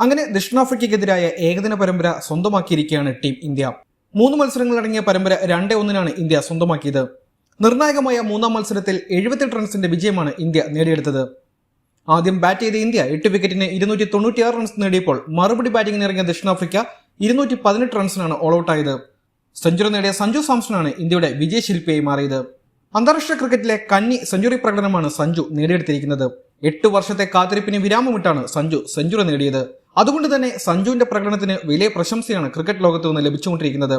അങ്ങനെ ദക്ഷിണാഫ്രിക്കയ്ക്കെതിരായ ഏകദിന പരമ്പര സ്വന്തമാക്കിയിരിക്കുകയാണ് ടീം ഇന്ത്യ. മൂന്ന് മത്സരങ്ങളടങ്ങിയ പരമ്പര രണ്ടേ ഒന്നിനാണ് ഇന്ത്യ സ്വന്തമാക്കിയത്. നിർണായകമായ മൂന്നാം മത്സരത്തിൽ എഴുപത്തെട്ട് റൺസിന്റെ വിജയമാണ് ഇന്ത്യ നേടിയെടുത്തത്. ആദ്യം ബാറ്റ് ചെയ്ത ഇന്ത്യ എട്ട് വിക്കറ്റിന് ഇരുന്നൂറ്റി തൊണ്ണൂറ്റിയാറ് റൺസ് നേടിയപ്പോൾ മറുപടി ബാറ്റിംഗിന് ഇറങ്ങിയ ദക്ഷിണാഫ്രിക്ക ഇരുന്നൂറ്റി പതിനെട്ട് റൺസിനാണ് ഓൾ ഔട്ടായത് സെഞ്ചുറി നേടിയ സഞ്ജു സാംസണാണ് ഇന്ത്യയുടെ വിജയശില്പിയായി മാറിയത്. അന്താരാഷ്ട്ര ക്രിക്കറ്റിലെ കന്നി സെഞ്ചുറി പ്രകടനമാണ് സഞ്ജു നേടിയെടുത്തിരിക്കുന്നത്. എട്ട് വർഷത്തെ കാത്തിരിപ്പിന് വിരാമമിട്ടാണ് സഞ്ജു സെഞ്ചുറി നേടിയത്. അതുകൊണ്ട് തന്നെ സഞ്ജുവിന്റെ പ്രകടനത്തിന് വലിയ പ്രശംസയാണ് ക്രിക്കറ്റ് ലോകത്തു നിന്ന് ലഭിച്ചുകൊണ്ടിരിക്കുന്നത്.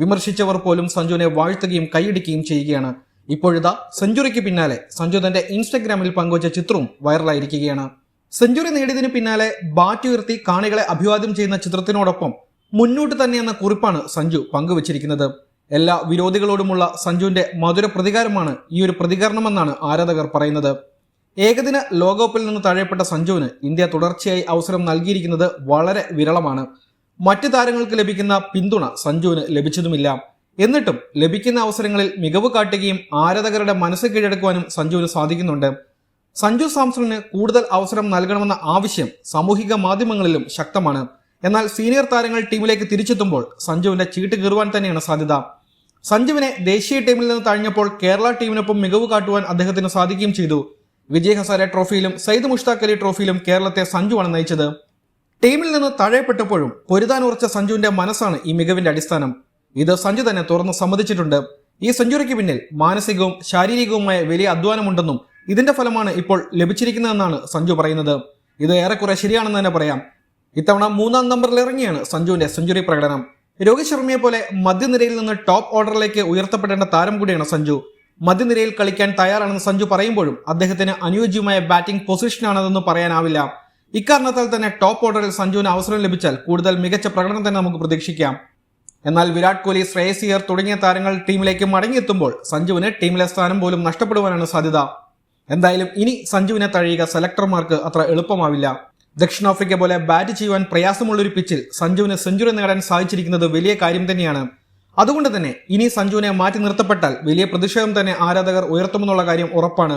വിമർശിച്ചവർ പോലും സഞ്ജുവിനെ വാഴ്ത്തുകയും കൈയടിക്കുകയും ചെയ്യുകയാണ്. ഇപ്പോഴിതാ സെഞ്ചുറിക്ക് പിന്നാലെ സഞ്ജു തന്റെ ഇൻസ്റ്റഗ്രാമിൽ പങ്കുവച്ച ചിത്രവും വൈറലായിരിക്കുകയാണ്. സെഞ്ചുറി നേടിയതിന് പിന്നാലെ ബാറ്റ് ഉയർത്തി കാണികളെ അഭിവാദ്യം ചെയ്യുന്ന ചിത്രത്തിനോടൊപ്പം മുന്നോട്ട് തന്നെ എന്ന കുറിപ്പാണ് സഞ്ജു പങ്കുവച്ചിരിക്കുന്നത്. എല്ലാ വിരോധികളോടുമുള്ള സഞ്ജുവിന്റെ മധുര പ്രതികാരമാണ് ഈ ഒരു പ്രതികരണമെന്നാണ് ആരാധകർ പറയുന്നത്. ഏകദിന ലോകകപ്പിൽ നിന്ന് തഴയപ്പെട്ട സഞ്ജുവിന് ഇന്ത്യ തുടർച്ചയായി അവസരം നൽകിയിരിക്കുന്നത് വളരെ വിരളമാണ്. മറ്റ് താരങ്ങൾക്ക് ലഭിക്കുന്ന പിന്തുണ സഞ്ജുവിന് ലഭിച്ചതുമില്ല. എന്നിട്ടും ലഭിക്കുന്ന അവസരങ്ങളിൽ മികവ് കാട്ടുകയും ആരാധകരുടെ മനസ്സ് കീഴടക്കുവാനും സഞ്ജുവിന് സാധിക്കുന്നുണ്ട്. സഞ്ജു സാംസണിന് കൂടുതൽ അവസരം നൽകണമെന്ന ആവശ്യം സാമൂഹിക മാധ്യമങ്ങളിലും ശക്തമാണ്. എന്നാൽ സീനിയർ താരങ്ങൾ ടീമിലേക്ക് തിരിച്ചെത്തുമ്പോൾ സഞ്ജുവിന്റെ ചീട്ട് കീറുവാൻ തന്നെയാണ് സാധ്യത. സഞ്ജുവിനെ ദേശീയ ടീമിൽ നിന്ന് തഴഞ്ഞപ്പോൾ കേരള ടീമിനൊപ്പം മികവ് കാട്ടുവാൻ അദ്ദേഹത്തിന് സാധിക്കുകയും ചെയ്തു. വിജയ് ഹസാരെ ട്രോഫിയിലും സയ്യിദ് മുഷ്താഖ് അലി ട്രോഫിയിലും കേരളത്തെ സഞ്ജുവാണ് നയിച്ചത്. ടീമിൽ നിന്ന് തഴയപ്പെട്ടപ്പോഴും പൊരുതാൻ ഉറച്ച സഞ്ജുവിന്റെ മനസ്സാണ് ഈ മികവിന്റെ അടിസ്ഥാനം. ഇത് സഞ്ജു തന്നെ തുറന്ന് സമ്മതിച്ചിട്ടുണ്ട്. ഈ സെഞ്ചുറിക്ക് പിന്നിൽ മാനസികവും ശാരീരികവുമായ വലിയ അധ്വാനമുണ്ടെന്നും ഇതിന്റെ ഫലമാണ് ഇപ്പോൾ ലഭിച്ചിരിക്കുന്നതെന്നാണ് സഞ്ജു പറയുന്നത്. ഇത് ഏറെക്കുറെ ശരിയാണെന്ന് തന്നെ പറയാം. ഇത്തവണ മൂന്നാം നമ്പറിൽ ഇറങ്ങിയാണ് സഞ്ജുവിന്റെ സെഞ്ചുറി പ്രകടനം. രോഹിത് ശർമ്മയെ പോലെ മധ്യനിരയിൽ നിന്ന് ടോപ്പ് ഓർഡറിലേക്ക് ഉയർത്തപ്പെടേണ്ട താരം കൂടിയാണ് സഞ്ജു. മധ്യനിരയിൽ കളിക്കാൻ തയ്യാറാണെന്ന് സഞ്ജു പറയുമ്പോഴും അദ്ദേഹത്തിന് അനുയോജ്യമായ ബാറ്റിംഗ് പൊസിഷനാണതെന്ന് പറയാനാവില്ല. ഇക്കാരണത്താൽ തന്നെ ടോപ്പ് ഓർഡറിൽ സഞ്ജുവിന് അവസരം ലഭിച്ചാൽ കൂടുതൽ മികച്ച പ്രകടനം തന്നെ നമുക്ക് പ്രതീക്ഷിക്കാം. എന്നാൽ വിരാട് കോഹ്ലി ശ്രേയസ് അയ്യർ തുടങ്ങിയ താരങ്ങൾ ടീമിലേക്ക് മടങ്ങിയെത്തുമ്പോൾ സഞ്ജുവിന് ടീമിലെ സ്ഥാനം പോലും നഷ്ടപ്പെടുവാനാണ് സാധ്യത. എന്തായാലും ഇനി സഞ്ജുവിനെ തഴയുക സെലക്ടർമാർക്ക് അത്ര എളുപ്പമാവില്ല. ദക്ഷിണാഫ്രിക്ക പോലെ ബാറ്റ് ചെയ്യുവാൻ പ്രയാസമുള്ളൊരു പിച്ചിൽ സഞ്ജുവിന് സെഞ്ചുറി നേടാൻ സാധിച്ചിരിക്കുന്നത് വലിയ കാര്യം തന്നെയാണ്. അതുകൊണ്ട് തന്നെ ഇനി സഞ്ജുവിനെ മാറ്റി നിർത്തപ്പെട്ടാൽ വലിയ പ്രതിഷേധം തന്നെ ആരാധകർ ഉയർത്തുമെന്നുള്ള കാര്യം ഉറപ്പാണ്.